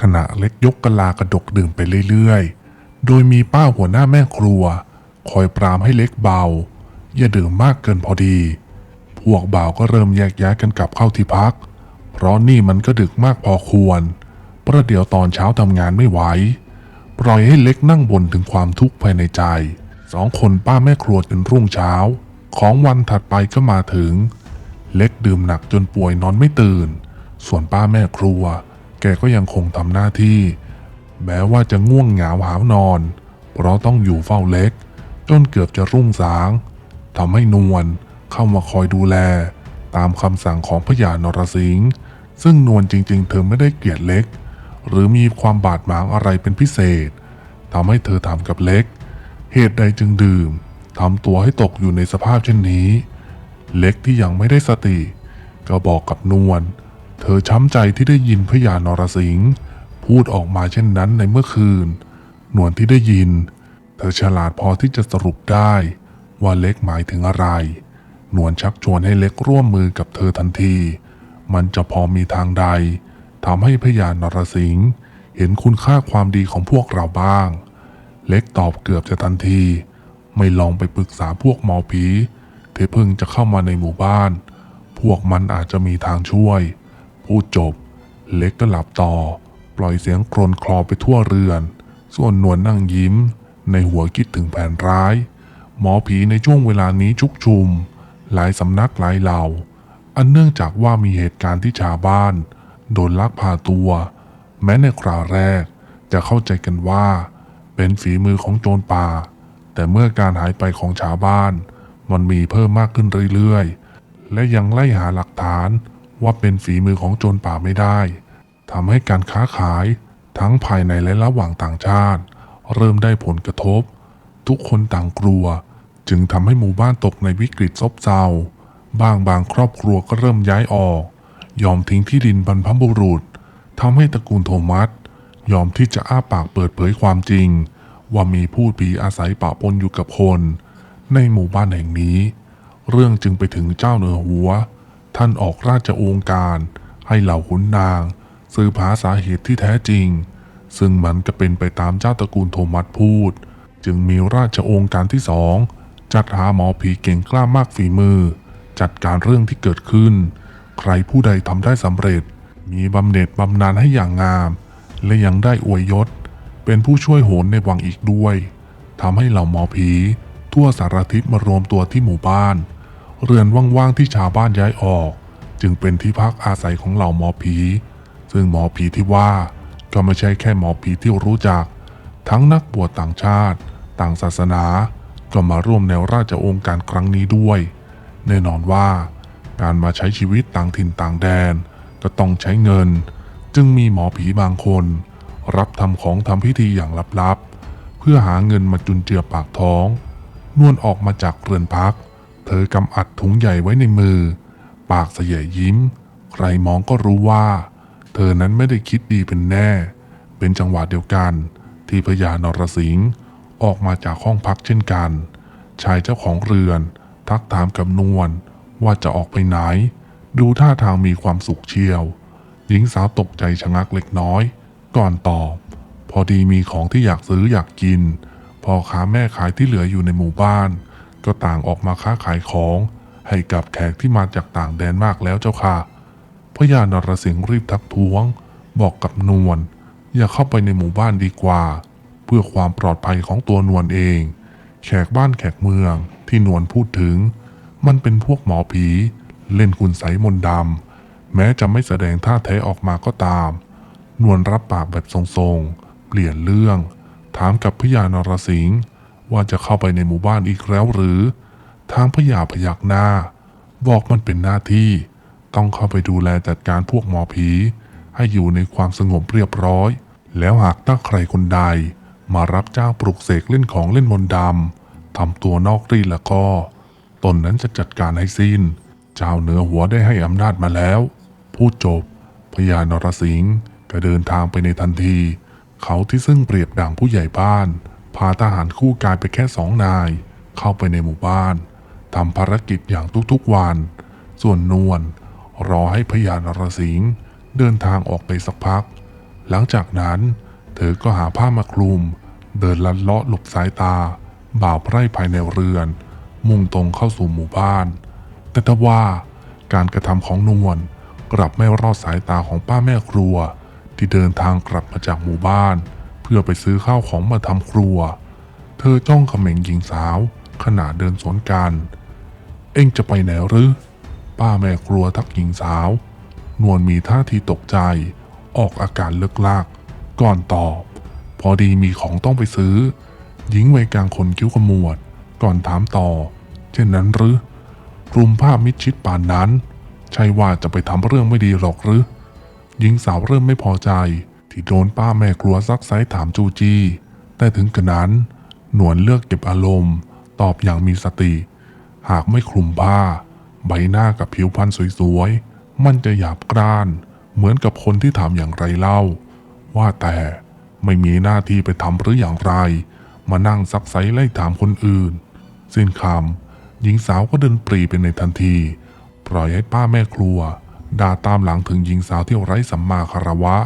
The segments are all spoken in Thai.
ขณะเล็กยกกะลากระดกดื่มไปเรื่อยๆ โดยมีป้าหัวหน้าแม่ครัว คอยปรามให้เล็กเบา อย่าดื่มมากเกินพอดี พวกบ่าวก็เริ่มแยกย้ายกันกลับเข้าที่พัก เพราะนี่มันก็ดึกมากพอควร ประเดี๋ยวตอนเช้าทำงานไม่ไหว ปล่อยให้เล็กนั่งบ่นถึงความทุกข์ภายในใจ สองคนป้าแม่ครัวจนรุ่งเช้า ของวันถัดไปก็มาถึง เล็กดื่มหนักจนป่วยนอนไม่ตื่น ส่วนป้าแม่ครัว แกก็ยังคงทำหน้าที่ แม้ว่าจะง่วงเหงาหาวนอน เพราะต้องอยู่เฝ้าเล็ก จนเกือบจะรุ่งสางทำให้นวลเข้ามาคอยดูแล ตามคำสั่งของพญานรสิงห์ซึ่งนวลจริง ๆ เธอไม่ได้เกลียดเล็ก หรือมีความบาดหมางอะไรเป็นพิเศษทำให้เธอทำกับเล็ก เหตุใดจึงดื่มทำตัวให้ตกอยู่ในสภาพเช่นนี้ เล็กที่ยังไม่ได้สติ ก็บอกกับนวล เธอช้ำใจที่ได้ยินพญานรสิงห์พูดออกมาเช่นนั้นในเมื่อคืน หนวลที่ได้ยิน เธอฉลาดพอที่จะสรุปได้ว่าเล็กหมายถึงอะไร หนวลชักชวนให้เล็กร่วมมือกับเธอทันที มันจะพอมีทางใดทำให้พญานรสิงห์เห็นคุณค่าความดีของพวกเราบ้าง เล็กตอบเกือบจะทันที ไม่ลองไปปรึกษาพวกหมอผีที่เพิ่งจะเข้ามาในหมู่บ้าน พวกมันอาจจะมีทางช่วย พูดจบ เล็กก็หลับต่อ ปล่อยเสียงกรนคลอไปทั่วเรือน ส่วนนวลนั่งยิ้ม ในหัวคิดถึงแผนร้าย หมอผีในช่วงเวลานี้ชุกชุม หลายสำนักหลายเหล่า อันเนื่องจากว่ามีเหตุการณ์ที่ชาวบ้าน โดนลักพาตัว แม้ในคราวแรกจะเข้าใจกันว่า เป็นฝีมือของโจรป่า แต่เมื่อการหายไปของชาวบ้าน มันมีเพิ่มมากขึ้นเรื่อยๆ และยังไล่หาหลักฐาน ว่าเป็นฝีมือของโจรป่าไม่ได้ทำให้การค้าขายทั้งภายในและระหว่างต่างชาติ เริ่มได้ผลกระทบ ทุกคนต่างกลัว จึงทำให้หมู่บ้านตกในวิกฤตซบเซาบ้างบางครอบครัวก็เริ่มย้ายออก ยอมทิ้งที่ดินบรรพบุรุษทำให้ตระกูลโทมัส ยอมที่จะอ้าปากเปิดเผยความจริง ว่ามีผู้ผีอาศัยปะปนอยู่กับคน ในหมู่บ้านแห่งนี้ เรื่องจึงไปถึงเจ้าเหนือหัว ท่านออกราชโองการ ให้เหล่าขุนนาง สืบหาสาเหตุที่แท้จริง ซึ่งมันก็เป็นไปตามเจ้าตระกูลโทมัสพูด จึงมีราชโองการที่สอง จัดหาหมอผีเก่งกล้ามากฝีมือ จัดการเรื่องที่เกิดขึ้น ใครผู้ใดทำได้สำเร็จ มีบำเหน็จบำนาญให้อย่างงาม และยังได้อวยยศ เป็นผู้ช่วยโหนในวังอีกด้วยทำให้เหล่าหมอผี ทั่วสารทิศมารวมตัวที่หมู่บ้าน เรือนว่างๆที่ชาวบ้านย้ายออก จึงเป็นที่พักอาศัยของเหล่าหมอผี ซึ่งหมอผีที่ว่าก็ไม่ใช่แค่หมอผีที่รู้จัก ทั้งนักบวชต่างชาติ ต่างศาสนา ก็มาร่วมแนวราชองค์การครั้งนี้ด้วย แน่นอนว่า การมาใช้ชีวิตต่างถิ่นต่างแดน ก็ต้องใช้เงิน จึงมีหมอผีบางคน รับทำของทำพิธีอย่างลับๆ เพื่อหาเงินมาจุนเจือปากท้อง นวลออกมาจากเรือนพัก เธอกำอัดถุงใหญ่ไว้ในมือ ปากเสยยิ้ม ใครมองก็รู้ว่า เธอนั้นไม่ได้คิดดีเป็นแน่ เป็นจังหวะเดียวกัน ที่พญานรสิงห์ออกมาจากห้องพักเช่นกัน ชายเจ้าของเรือน ทักถามกับนวลว่าจะออกไปไหน ดูท่าทางมีความสุขเชียว หญิงสาวตกใจชะงักเล็กน้อย ก่อนตอบ พอดีมีของที่อยากซื้ออยากกินพ่อค้าแม่ขายที่เหลืออยู่ในหมู่บ้าน ก็ต่างออกมาค้าขายของ ให้กับแขกที่มาจากต่างแดนมากแล้วเจ้าค่ะพญานรสิงห์รีบทักท้วง บอกกับนวลอย่าเข้าไปในหมู่บ้านดีกว่า เพื่อความปลอดภัยของตัวนวลเอง แขกบ้านแขกเมืองที่นวลพูดถึง มันเป็นพวกหมอผี เล่นคุณไสยมนต์ดำแม้จะไม่แสดงท่าแท้ออกมาก็ตาม นวลรับปากแบบทรงๆ เปลี่ยนเรื่อง ถามกับพญานรสิงห์ ว่าจะเข้าไปในหมู่บ้านอีกแล้วหรือ ทางพญาพยักหน้า บอกมันเป็นหน้าที่ ต้องเข้าไปดูแลจัดการพวกหมอผี ให้อยู่ในความสงบเรียบร้อย แล้วหากตั้งใครคนใด มารับจ้างปลุกเสกเล่นของเล่นมนต์ดำทำตัวนอกรีดแล้วก็ตนนั้นจะจัดการให้สิ้น เจ้าเหนือหัวได้ให้อำนาจมาแล้ว พูดจบพญานรสิงห์ก็เดินทางไปในทันที เขาที่ซึ่งเปรียบดังผู้ใหญ่บ้าน พาทหารคู่กายไปแค่สองนาย เข้าไปในหมู่บ้านทำภารกิจอย่างทุกๆวัน ส่วนนวลรอให้พญานรสิงห์เดินทางออกไปสักพัก หลังจากนั้น เธอก็หาผ้ามาคลุม เดินลัดเลาะหลบสายตา บ่าวไพร่ภายในเรือน มุ่งตรงเข้าสู่หมู่บ้าน แต่ทว่าการกระทำของนวลกลับไม่รอดสายตาของป้าแม่ครัว ที่เดินทางกลับมาจากหมู่บ้าน เพื่อไปซื้อข้าวของมาทำครัว เธอจ้องเขม่งหญิงสาวขณะเดินสวนกัน เอ็งจะไปไหนหรือ ป้าแม่ครัวทักหญิงสาว นวลมีท่าทีตกใจ ออกอาการเลิกลาก ก่อนตอบ พอดีมีของต้องไปซื้อ หญิงวัยกลางคนคิ้วขมวด ก่อนถามต่อ เช่นนั้นหรือกลุ่มภาพมิดชิดป่านนั้น ใช่ว่าจะไปทำเรื่องไม่ดีหรอกหรือหญิงสาวเริ่มไม่พอใจ ที่โดนป้าแม่ครัวซักไซถามจูจี้แต่ถึงกระนั้น หนวลเลือกเก็บอารมณ์ ตอบอย่างมีสติ หากไม่คลุมผ้า ใบหน้ากับผิวพรรณสวยๆ มันจะหยาบกร้าน เหมือนกับคนที่ถามอย่างไรเล่า ว่าแต่ไม่มีหน้าที่ไปทำหรืออย่างไร มานั่งซักไซไล่ถามคนอื่น สิ้นคำหญิงสาวก็เดินปรีไปในทันที ปล่อยให้ป้าแม่ครัวด่าตามหลังถึงหญิงสาวที่ไร้สัมมาคารวะ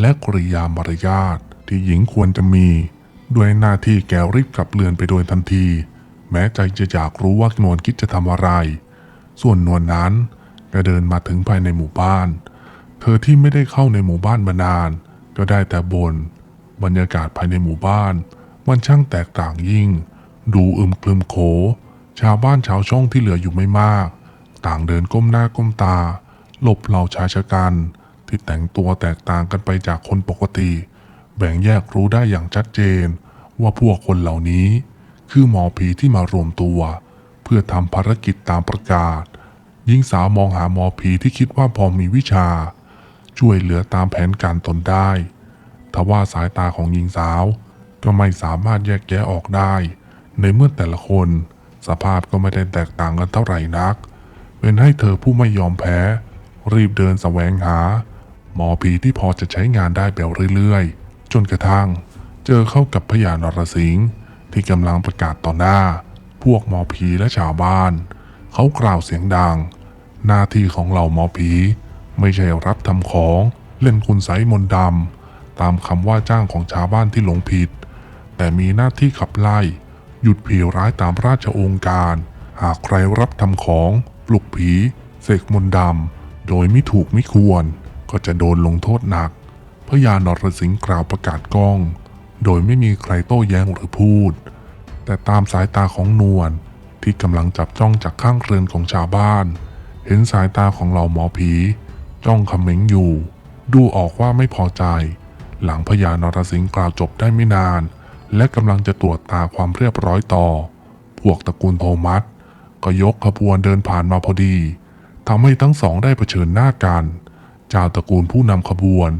และกริยามารยาทที่หญิงควรจะมี ด้วยหน้าที่แกรีบกลับเรือนไปโดยทันที แม้ใจจะอยากรู้ว่านวลคิดจะทำอะไร ส่วนนวลนั้นก็เดินมาถึงภายในหมู่บ้าน เธอที่ไม่ได้เข้าในหมู่บ้านมานาน ก็ได้แต่บนบรรยากาศภายในหมู่บ้าน มันช่างแตกต่างยิ่ง ดูอึมครึมโข ชาวบ้านชาวช่องที่เหลืออยู่ไม่มาก ต่างเดินก้มหน้าก้มตา หลบเหล่าชายชะกัน ที่แต่งตัวแตกต่างกันไปจากคนปกติ แบ่งแยกรู้ได้อย่างชัดเจน ว่าพวกคนเหล่านี้ คือหมอผีที่มารวมตัว เพื่อทำภารกิจตามประกาศหญิงสาวมองหาหมอผีที่คิดว่าพอมีวิชา ช่วยเหลือตามแผนการตนได้ทว่าสายตาของหญิงสาว ก็ไม่สามารถแยกแยะออกได้ ในเมื่อแต่ละคน สภาพก็ไม่ได้แตกต่างกันเท่าไหร่นัก เป็นให้เธอผู้ไม่ยอมแพ้ รีบเดินแสวงหา หมอผีที่พอจะใช้งานได้แบบเรื่อยๆ จนกระทั่งเจอเข้ากับพญานรสิงห์ที่กำลังประกาศต่อหน้า พวกหมอผีและชาวบ้าน เขากล่าวเสียงดัง หน้าที่ของเหล่าหมอผี ไม่ใช่รับทำของเล่นคุณไสมนดำตามคำว่าจ้างของชาวบ้านที่หลงผิด แต่มีหน้าที่ขับไล่ หยุดผีร้ายตามราชโองการ หากใครรับทำของ ปลุกผี เสกมนดำโดยไม่ถูกไม่ควร ก็จะโดนลงโทษหนักพญานรสิงห์กล่าวประกาศก้อง โดยไม่มีใครโต้แย้งหรือพูด แต่ตามสายตาของนวลที่กำลังจับจ้องจากข้างเรือนของชาวบ้าน เห็นสายตาของเหล่าหมอผี จ้องเขม็งอยู่ ดูออกว่าไม่พอใจ หลังพญานรสิงห์กล่าวจบได้ไม่นาน และกำลังจะตรวจตาความเรียบร้อยต่อ พวกตระกูลโทมัสก็ยกขบวนเดินผ่านมาพอดีทำให้ทั้งสองได้เผชิญหน้ากัน เจ้าตระกูลผู้นำขบวน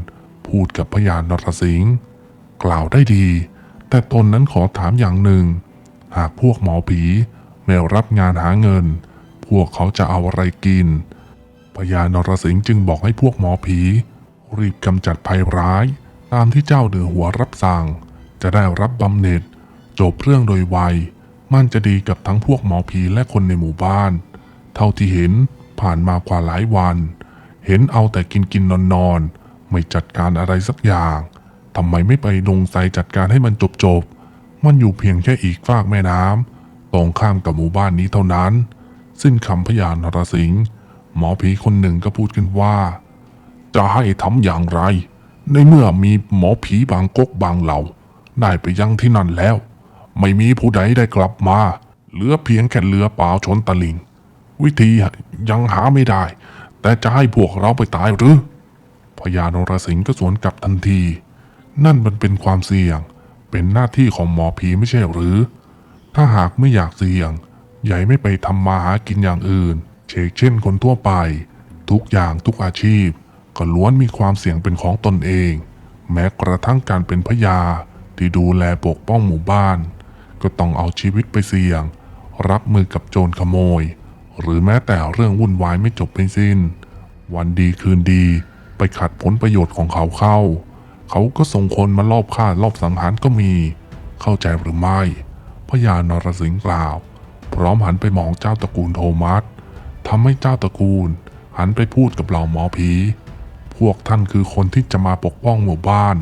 พูดกับพญานรสิงห์กล่าวได้ดี แต่ตนนั้นขอถามอย่างหนึ่ง หากพวกหมอผีไม่รับงานหาเงิน พวกเขาจะเอาอะไรกินพญานรสิงห์จึงบอกให้พวกหมอผี รีบกำจัดภัยร้าย ตามที่เจ้าเหนือหัวรับสั่ง จะได้รับบำเหน็จ จบเรื่องโดยไวมันจะดีกับทั้งพวกหมอผีและคนในหมู่บ้าน เท่าที่เห็นผ่านมากว่าหลายวัน เห็นเอาแต่กินกินนอนนอนไม่จัดการอะไรสักอย่างทำไมไม่ไปลงใจจัดการให้มันจบจบมันอยู่เพียงแค่อีกฟากแม่น้ำตรงข้ามกับหมู่บ้านนี้เท่านั้น สิ้นคำพยานนรสิงห์หมอผีคนหนึ่งก็พูดขึ้นว่า จะให้ทำอย่างไร ในเมื่อมีหมอผีบางกกบางเหล่าได้ไปยังที่นั่นแล้ว ไม่มีผู้ใดได้กลับมา เหลือเพียงแค่เรือเปล่าชนตะลิง วิธียังหาไม่ได้ แต่จะให้พวกเราไปตายหรือ พญานรสิงห์ก็สวนกลับทันที นั่นมันเป็นความเสี่ยง เป็นหน้าที่ของหมอผีไม่ใช่หรือ ถ้าหากไม่อยากเสี่ยง ใหญ่ไม่ไปทำมาหากินอย่างอื่น เชกเช่นคนทั่วไป ทุกอย่างทุกอาชีพ ก็ล้วนมีความเสี่ยงเป็นของตนเอง แม้กระทั่งการเป็นพยาที่ดูแลปกป้องหมู่บ้าน ก็ต้องเอาชีวิตไปเสี่ยง รับมือกับโจรขโมย หรือแม้แต่เรื่องวุ่นวายไม่จบไม่สิ้น วันดีคืนดีไปขัดผลประโยชน์ของเขาเข้า เขาก็ส่งคนมาลอบฆ่าลอบสังหารก็มี เข้าใจหรือไม่พญานรสิงห์กล่าว พร้อมหันไปมองเจ้าตระกูลโทมัสทำให้เจ้าตระกูล หันไปพูดกับเหล่าหมอผีพพวกท่านคือคนที่จะมาปกป้องหมู่บ้าน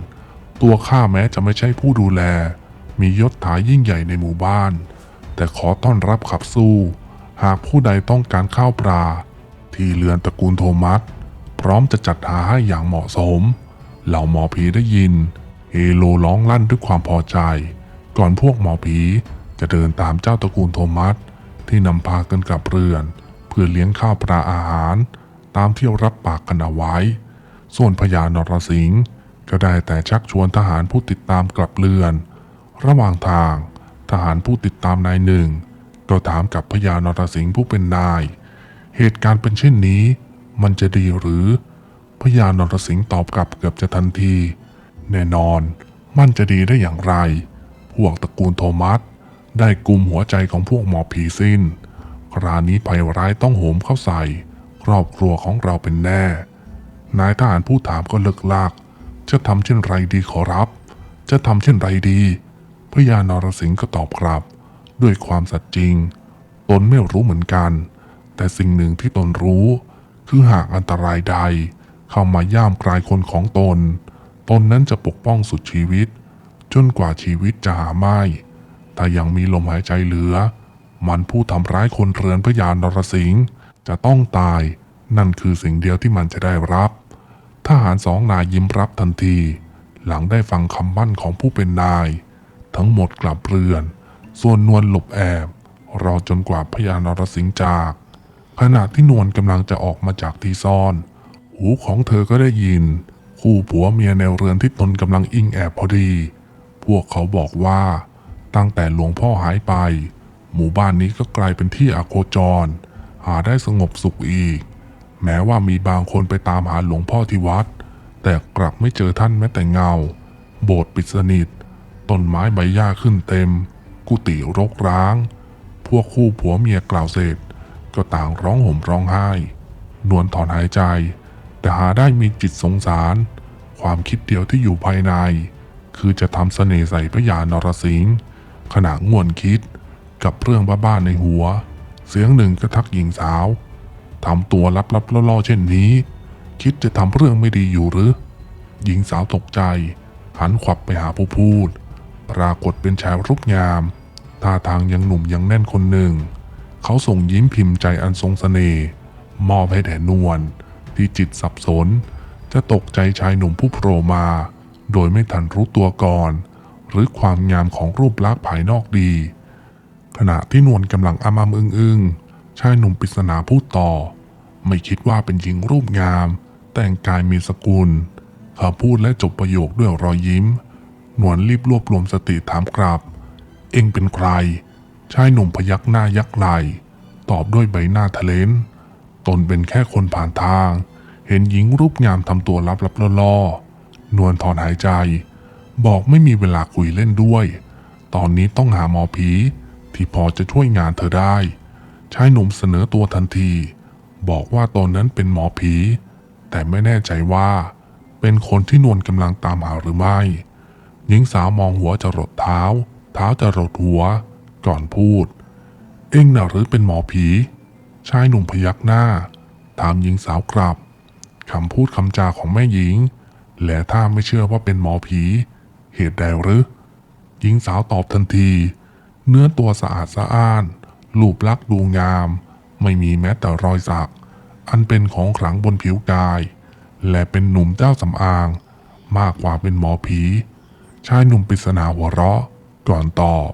ตัวข้าแม้จะไม่ใช่ผู้ดูแล มียศถายิ่งใหญ่ในหมู่บ้าน แต่ขอต้อนรับขับสู้ หากผู้ใดต้องการข้าวปลา ที่เรือนตระกูลโทมัส พร้อมจะจัดหาให้อย่างเหมาะสม เหล่าหมอผีได้ยิน เฮโลร้องลั่นด้วยความพอใจ ก่อนพวกหมอผีจะเดินตามเจ้าตระกูลโทมัส ที่นำพากันกลับเรือน เพื่อเลี้ยงข้าวปลาอาหาร ตามที่รับปากกันเอาไว้ ส่วนพญานรสิงห์ก็ได้แต่ชักชวนทหารผู้ติดตามกลับเรือน ระหว่างทางทหารผู้ติดตามนายหนึ่ง ก็ถามกับพญานรสิงห์ผู้เป็นนาย เหตุการณ์เป็นเช่นนี้ มันจะดีหรือ พญานรสิงห์ตอบกลับเกือบจะทันที แน่นอน มันจะดีได้อย่างไร พวกตระกูลโทมัส ได้กลุ่มหัวใจของพวกหมอผีสิ้น ครานี้ภัยร้ายต้องโหมเข้าใส่ ครอบครัวของเราเป็นแน่ นายทหารผู้ถามก็เลิกลาก จะทำเช่นไรดีขอรับ จะทำเช่นไรดี พญานรสิงห์ก็ตอบกลับ ด้วยความสัตย์จริง ตนไม่รู้เหมือนกัน แต่สิ่งหนึ่งที่ตนรู้ คือหากอันตรายใด เข้ามาย่ามกลายคนของตน ตนนั้นจะปกป้องสุดชีวิต จนกว่าชีวิตจะหาไม่ถ้ายังมีลมหายใจเหลือ มันผู้ทำร้ายคนเรือนพญานรสิงห์จะต้องตาย นั่นคือสิ่งเดียวที่มันจะได้รับทหารสองนายยิ้มรับทันที หลังได้ฟังคำมั่นของผู้เป็นนาย ทั้งหมดกลับเรือน ส่วนนวลหลบแอบ รอจนกว่าพญานรสิงห์จาก ขณะที่นวลกำลังจะออกมาจากที่ซ่อน หูของเธอก็ได้ยิน คู่ผัวเมียในเรือนที่ตนกำลังอิงแอบพอดี พวกเขาบอกว่า ตั้งแต่หลวงพ่อหายไป หมู่บ้านนี้ก็กลายเป็นที่อโคจร หาได้สงบสุขอีก แม้ว่ามีบางคนไปตามหาหลวงพ่อที่วัด แต่กลับไม่เจอท่านแม้แต่เงา โบสถ์ปิดสนิทต้นไม้ใบหญ้าขึ้นเต็ม กุฏิรกร้าง พวกคู่ผัวเมียกล่าวเสร็จ ก็ต่างร้องห่มร้องไห้ นวลถอนหายใจ แต่หาได้มีจิตสงสาร ความคิดเดียวที่อยู่ภายใน คือจะทำเสน่ห์ใส่พระยานรสิงห์ขณะง่วนคิดกับเรื่องบ้าๆในหัว เสียงหนึ่งก็ทักหญิงสาวทำตัวลับๆล่อๆเช่นนี้ คิดจะทำเรื่องไม่ดีอยู่หรือ หญิงสาวตกใจ หันขวับไปหาผู้พูด ปรากฏเป็นชายรูปงาม ท่าทางยังหนุ่มยังแน่นคนหนึ่ง เขาส่งยิ้มพิมพ์ใจอันทรงสเสน่ห์มอบให้แด่นวลที่จิตสับสน จะตกใจชายหนุ่มผู้โผล่มา โดยไม่ทันรู้ตัวก่อน หรือความงามของรูปลักษณ์ภายนอกดี ขณะที่นวลกำลังอามามอึงอึงชายหนุ่มปริศนาพูดต่อ ไม่คิดว่าเป็นหญิงรูปงาม แต่งกายมีสกุลเขาพูดและจบประโยคด้วยรอยยิ้ม นวลรีบรวบรวมสติถามกลับ เองเป็นใคร ชายหนุ่มพยักหน้ายักไหลตอบด้วยใบหน้าทะเลนตนเป็นแค่คนผ่านทาง เห็นหญิงรูปงามทำตัวลับๆล่อๆนวลถอนหายใจ บอกไม่มีเวลาคุยเล่นด้วย ตอนนี้ต้องหาหมอผีที่พอจะช่วยงานเธอได้ ชายหนุ่มเสนอตัวทันที บอกว่าตนนั้นเป็นหมอผี แต่ไม่แน่ใจว่า เป็นคนที่นวลกำลังตามหาหรือไม่ หญิงสาวมองหัวจะรดเท้า เท้าจะรดหัว ก่อนพูด เอ็งน่ะหรือเป็นหมอผี ชายหนุ่มพยักหน้า ถามหญิงสาวกลับคำพูดคำจาของแม่หญิง และถ้าไม่เชื่อว่าเป็นหมอผี เหตุใดหรือ หญิงสาวตอบทันที เนื้อตัวสะอาดสะอ้านรูปลักษ์ดูงาม ไม่มีแม้แต่รอยสัก อันเป็นของขลังบนผิวกาย และเป็นหนุ่มเจ้าสำอาง มากกว่าเป็นหมอผี ชายหนุ่มปริศนาหัวเราะ ก่อนตอบ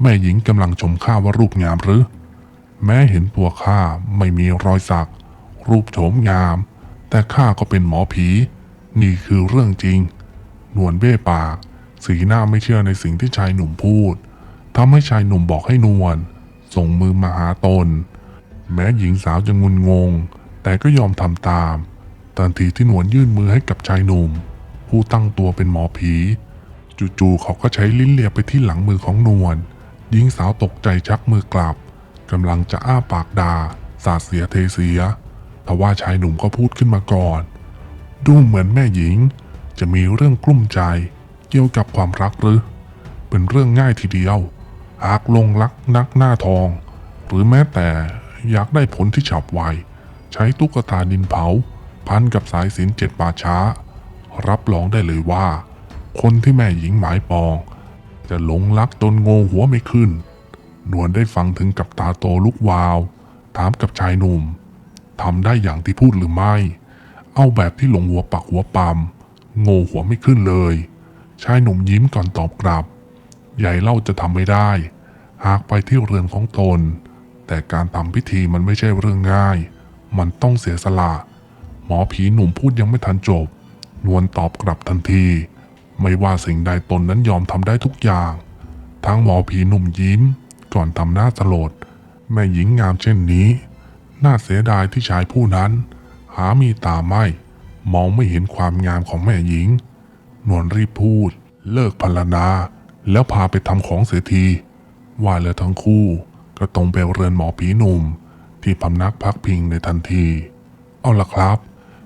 แม่หญิงกำลังชมข้าว่ารูปงามหรือ แม้เห็นตัวข้าไม่มีรอยสัก รูปโฉมงาม แต่ข้าก็เป็นหมอผี นี่คือเรื่องจริง นวลเบ้ปาก สีหน้าไม่เชื่อในสิ่งที่ชายหนุ่มพูดทำให้ชายหนุ่มบอกให้นวลส่งมือมาหาตน แม้หญิงสาวจะงุนงง แต่ก็ยอมทำตาม ทันทีที่นวลยื่นมือให้กับชายหนุ่ม ผู้ตั้งตัวเป็นหมอผี จู่ๆเขาก็ใช้ลิ้นเลียไปที่หลังมือของนวลหญิงสาวตกใจชักมือกลับกำลังจะอ้าปากด่าสาดเสียเทเสียทว่าชายหนุ่มก็พูดขึ้นมาก่อน ดูเหมือนแม่หญิง จะมีเรื่องกลุ้มใจ เกี่ยวกับความรักหรือ เป็นเรื่องง่ายทีเดียว หากลงรักนักหน้าทอง หรือแม้แต่อยากได้ผลที่ฉับไว ใช้ตุ๊กตาดินเผา พันกับสายสินเจ็ดป่าช้า รับรองได้เลยว่า คนที่แม่หญิงหมายปอง จะหลงรักจนโงหัวไม่ขึ้น นวลได้ฟังถึงกับตาโตลุกวาว ถามกับชายหนุ่มทำได้อย่างที่พูดหรือไม่ เอาแบบที่หลงหัวปักหัวปามโงหัวไม่ขึ้นเลย ชายหนุ่มยิ้มก่อนตอบกลับ ใหญ่เล่าจะทำไม่ได้ หากไปที่เรือนของตน แต่การทำพิธีมันไม่ใช่เรื่องง่าย มันต้องเสียสละ หมอผีหนุ่มพูดยังไม่ทันจบ นวลตอบกลับทันที ไม่ว่าสิ่งใดตนนั้นยอมทำได้ทุกอย่าง ทั้งหมอผีหนุ่มยิ้ม ก่อนทำหน้าสลด แม่หญิงงามเช่นนี้ น่าเสียดายที่ชายผู้นั้น หามีตาไม่ มองไม่เห็นความงามของแม่หญิง นวลรีบพูด เลิกพรรณนาแล้วพาไปทำของเสียที ว่าแล้วทั้งคู่ก็ตรงไปเรือนหมอผีหนุ่ม ที่พำนักพักพิงในทันที เอาล่ะครับ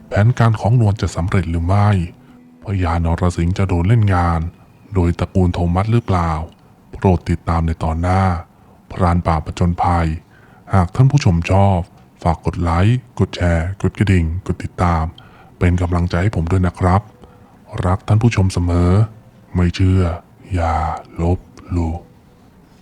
แผนการของนวลจะสำเร็จหรือไม่ พญานรสิงห์จะโดนเล่นงาน โดยตระกูลโทมัสหรือเปล่า โปรดติดตามในตอนหน้า พรานป่าประจนภัย หากท่านผู้ชมชอบ ฝากกดไลค์ กดแชร์ กดกระดิ่ง กดติดตาม เป็นกำลังใจให้ผมด้วยนะครับ รักท่านผู้ชมเสมอ ไม่เชื่อ อย่าลบหลู่